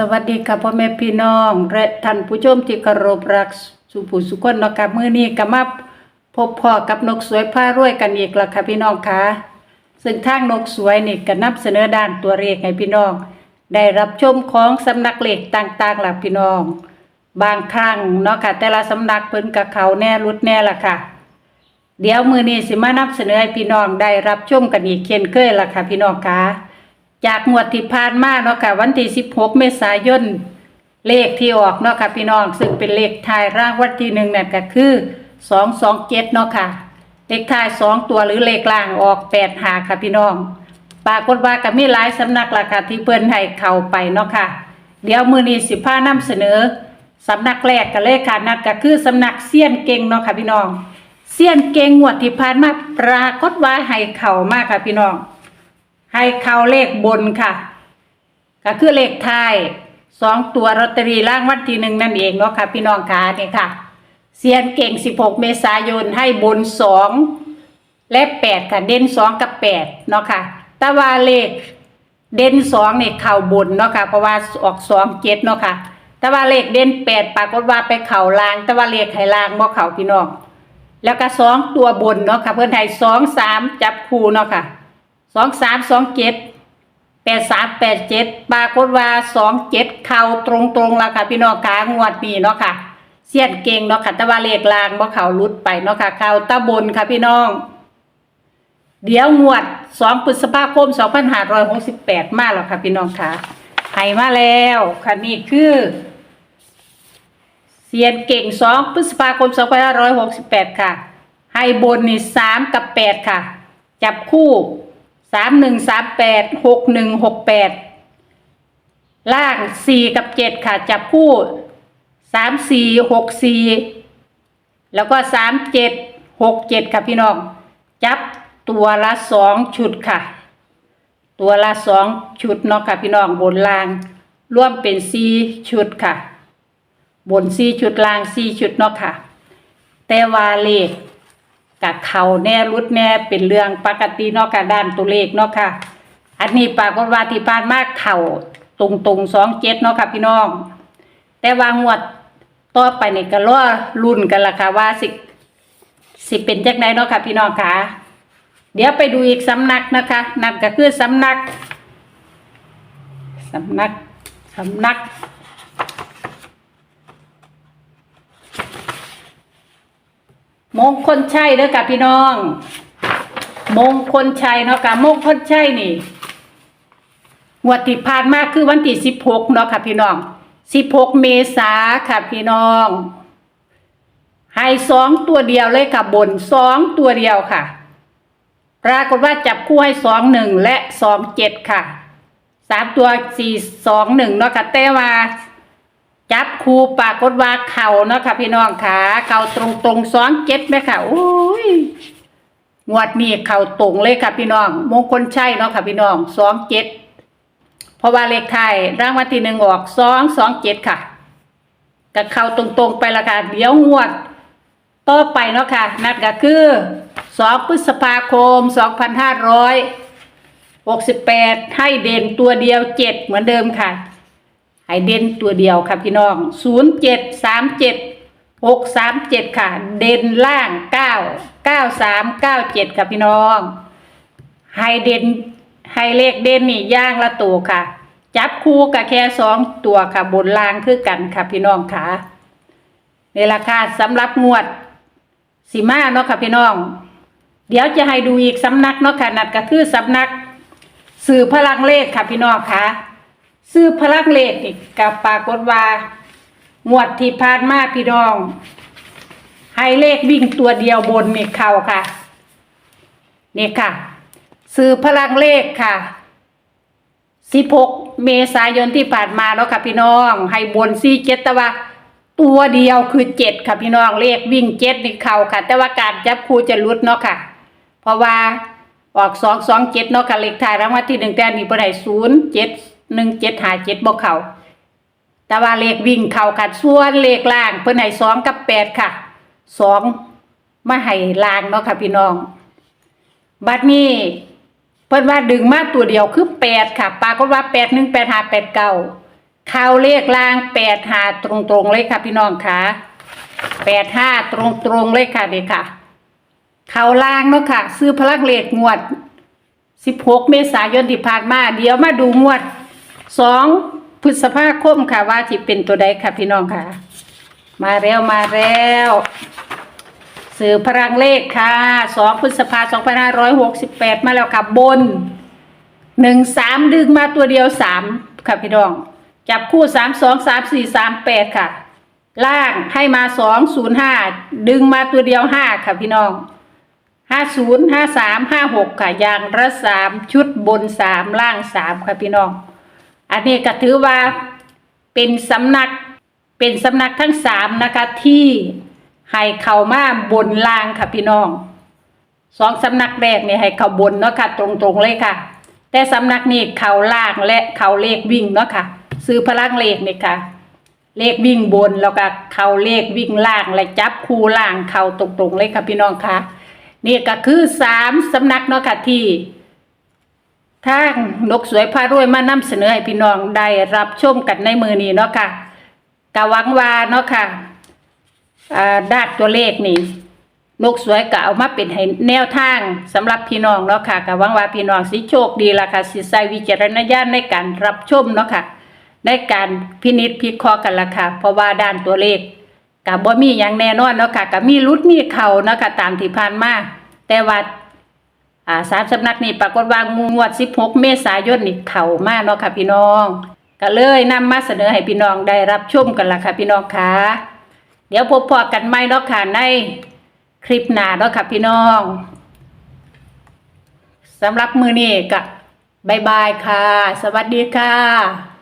สวัสดีค่ะพ่อแม่พี่น้องและท่านผู้ชมที่เคารพรักสุผู้สุคนเนาะค่ะมื้อนี้ก็มาพบพ่อกับนกสวยผ้ารวยกันอีกแล้วค่ะพี่น้องค่ะซึ่งทางนกสวยนี่ก็นำเสนอด้านตัวเลขให้พี่น้อง ได้รับชมของสำนักเลขต่างๆล่ะพี่น้อง บางครั้งเนาะค่ะแต่ละสำนักเพิ่นกับเขาแน่รุดแน่ล่ะค่ะ เดี๋ยวมือนี้สิมานำเสนอให้พี่น้องได้รับชมกันอีกเช่นเคยล่ะค่ะพี่น้องค่ะ จากงวดที่ผ่านมาเนาะค่ะวันที่16 เมษายนเลขที่ออกเนาะค่ะพี่น้องซึ่งเป็นเลขท้ายรางวัลที่หนึ่งนั่นก็คือ 227เนาะค่ะ เลขท้ายสองตัวหรือเลขล่างออก8หาค่ะพี่น้องปรากฏว่าก็มีหลายสำนักละค่ะที่เพิ่นให้เข้าไปเนาะค่ะ เดี๋ยวมือนี้สิพานำเสนอสำนักแรกก็เลขค่ะนัดก็คือสำนักเซียนเก่งเนาะค่ะพี่น้องเซียนเก่งงวดที่ผ่านมาปรากฏว่าให้เข้ามากค่ะพี่น้อง ให้เข้าเลขบนค่ะ ก็คือเลขท้ายสองตัวลอตเตอรี่รางวัลที่หนึ่งนั่นเองเนาะค่ะ พี่น้องค่ะนี่ค่ะเซียนเก่ง 16 เมษายนให้บนสองและแปดค่ะ เด่นสองกับแปดเนาะค่ะต่ว่าเลขเด่นสองเนี่ยเข่าบนเนาะค่ะ เพราะว่าออกสองเจ็ดเนาะค่ะต่ว่าเลขเด่นแปดปรากฏว่าไปเข่าลางต่ว่าเลขไข่ลางบ่เข่าพี่น้อง แล้วก็สองตัวบนเนาะค่ะ เพื่อนไทยสองสามจับคู่เนาะค่ะ สองสามสองเจ็ดแปดสามแปดเจ็ดปรากฏว่าสองเจ็ดเข่าตรงตรงๆแล้วค่ะ พี่น้องขางวดนี้เนาะค่ะ เสียนเก่งเนาะค่ะแต่ว่าเลขลางบ่เข่ารุดไปเนาะค่ะเข่าตะบนค่ะพี่น้อง เดี๋ยวงวดสองพฤษภาคมสองพันห้าร้อยหกสิบแปดมาแล้วค่ะพี่น้องค่ะให้มาแล้วค่ะนี่คือเสียนเก่งสองพฤษภาคมสองพันห้าร้อยหกสิบแปดค่ะ ให้บนนี่สามกับแปดค่ะ จับคู่ สามหนึ่งสามแปดหกหนึ่งหกแปดล่างสี่กับเจ็ดค่ะ จับคู่สามสี่หกสี่แล้วก็สามเจ็ดหกเจ็ดค่ะพี่น้อง จับตัวละสองชุดค่ะ ตัวละสองชุดเนาะค่ะพี่น้องบนล่างร่วมเป็นสี่ชุดค่ะ บนสี่ชุดล่างสี่ชุดเนาะค่ะ แต่ว่าเลข กับเขาแน่รุดแน่เป็นเรื่องปกติเนาะค่ะด้านตัวเลขเนาะค่ะ อันนี้ปรากฏว่าที่ผ่านมากเข่าตรงตรงสองเจ็ดเนาะค่ะพี่น้อง แต่ว่างวดต่อไปนี่ก็รอรุ่นกันละค่ะว่าสิสิเป็นจักไดเนาะค่ะพี่น้องค่ะ เดี๋ยวไปดูอีกสำนักนะคะนั่นก็คือสำนักสำนักสำนัก มงคลชัยเด้อค่ะพี่น้อง มงคลชัยเนาะค่ะมงคลชัยนี่งวดที่ผ่านมาคือวันที่สิบหกเนาะค่ะพี่น้องสิบหกเมษาค่ะพี่น้องให้สองตัวเดียวเลยค่ะบนสองตัวเดียวค่ะ ปรากฏว่าจับคู่ให้สองหนึ่งและสองเจ็ดค่ะสามตัวสี่สองหนึ่งเนาะค่ะแต่ว่า คูปรากฏว่าเข่าเนาะค่ะ พี่น้องขาเข่าตรงตรงสองเจ็ดไหมค่ะโอ้ยงวดนี้เข่าตรงเลยค่ะ พี่น้อง มงคลใช่เนาะค่ะ พี่น้องสองเจ็ดเพราะว่าเลขไทยร่างวัลที่หนึ่งออกสองสองเจ็ดค่ะกับเข่าตรงๆไปละค่ะเดี๋ยวงวดต่อไปเนาะค่ะ นัดก็คือสองพฤษภาคมสองพันห้าร้อยหกสิบแปดให้เด่นตัวเดียวเจ็ดเหมือนเดิมค่ะ ให้เด่นตัวเดียวค่ะพี่น้องศูนย์เจ็ดสามเจ็ดหกสามเจ็ดค่ะ เด่นล่างเก้าเก้าสามเก้าเจ็ดค่ะพี่น้องให้เด่นให้เลขเด่นนี่ย่างละตัวค่ะ จับคู่กับแค่สองตัวค่ะ บนล่างคือกันค่ะพี่น้องค่ะในราคาสำหรับงวดสีมาเนาะค่ะพี่น้อง เดี๋ยวจะให้ดูอีกสำนักเนาะค่ะนัดก็คือสำนักสื่อพลังเลขค่ะพี่น้องค่ะ ซื้อพลังเลขนี่กับปรากฏว่า งวดที่ผ่านมาพี่น้อง ให้เลขวิ่งตัวเดียวบนนี่เขาค่ะ นี่ค่ะ ซื้อพลังเลขค่ะ16เมษายนที่ผ่านมาเนาะค่ะพี่น้อง ให้บนซีเจ็ดแต่ว่าตัวเดียวคือเจ็ดค่ะพี่น้องเลขวิ่งเจ็ดนี่เข้าค่ะ แต่ว่าการจับคู่จะรุดเนาะค่ะ เพราะว่าออกสองสองเจ็ดเนาะค่ะเลขท้ายรางวัลที่หนึ่งแต่นนี้บ่ได้ศูนย์เจ็ด หนึ่งเจ็ดหาเจ็ดบ่เขาแต่ว่าเลขวิ่งเข้าค่ะส่วนเลขล่างเพิ่นให้สองกับแปดค่ะสองมาให้ล่างเนาะค่ะพี่น้อง บัดนี้เพิ่นว่าดึงมาตัวเดียวคือแปดค่ะปากฏว่าแปดหนึ่งแปดหาแปดเก้าเข้าเลขล่างแปดหาตรงๆเลยค่ะพี่น้องค่ะแปดห้าตรงๆเลยค่ะเด็กค่ะ เข้าล่างเนาะค่ะ ซื้อพลังเลขงวด16เมษายนที่ผ่านมา เดี๋ยวมาดูงวด 2พฤษภาคมค่ะว่าที่เป็นตัวใดค่ะพี่น้องค่ะ มาแล้วมาแล้ว สื่อพลังเลขค่ะ2พฤษภา2568มาแล้วค่ะบน1 3ดึงมาตัวเดียว3ค่ะพี่น้อง จับคู่3 2 3 4 3 8ค่ะ ล่างให้มา2 0 5ดึงมาตัวเดียว5ค่ะพี่น้องห้าศูนย์ห้าสามห้าหกค่ะอย่างละสามชุดบนสามล่างสามค่ะพี่น้อง อันนี้ก็ถือว่าเป็นสำนักเป็นสำนักทั้งสามนะคะที่ให้เข้ามาบนล่างค่ะพี่น้องสองสำนักแรกเนี่ยให้เข้าบนเนาะค่ะตรงๆเลยค่ะ แต่สำนักนี้เข้าล่างและเข้าเลขวิ่งเนาะค่ะ ซื้อพลังเลขนี่ค่ะ เลขวิ่งบนแล้วก็เข้าเลขวิ่งล่างและจับคู่ล่างเข้าตรงๆเลยค่ะพี่น้องค่ะนี่ก็คือสามสำนักเนาะค่ะที่ ทางนกสวยพารวยมานำเสนอให้พี่น้องได้รับชมกันในมือนี้เนาะค่ะกะหวังว่าเนาะค่ะอ่าด้านตัวเลขนี่นกสวยก็เอามาเป็นให้แนวทางสำหรับพี่น้องเนาะค่ะกะหวังว่าพี่น้องสิโชคดีล่ะค่ะสิใส่วิจารณญาณในการรับชมเนาะค่ะในการพินิจพิเคราะห์กันล่ะค่ะเพราะว่าด้านตัวเลขกับบ่มีอย่างแน่นอนเนาะค่ะกับมีรุดมีเข่าเนาะค่ะตามที่ผ่านมาแต่ว่า อ่าสามสำนักนี่ปรากฏว่างวด 16 เมษายนนี่เข่ามากเนาะค่ะพี่น้อง ก็เลยนำมาเสนอให้พี่น้องได้รับชมกันละค่ะพี่น้องค่ะ เดี๋ยวพบพอกันใหม่เนาะค่ะในคลิปหน้าเนาะค่ะพี่น้องสำหรับมือนี้ก็บายบายค่ะ สวัสดีค่ะ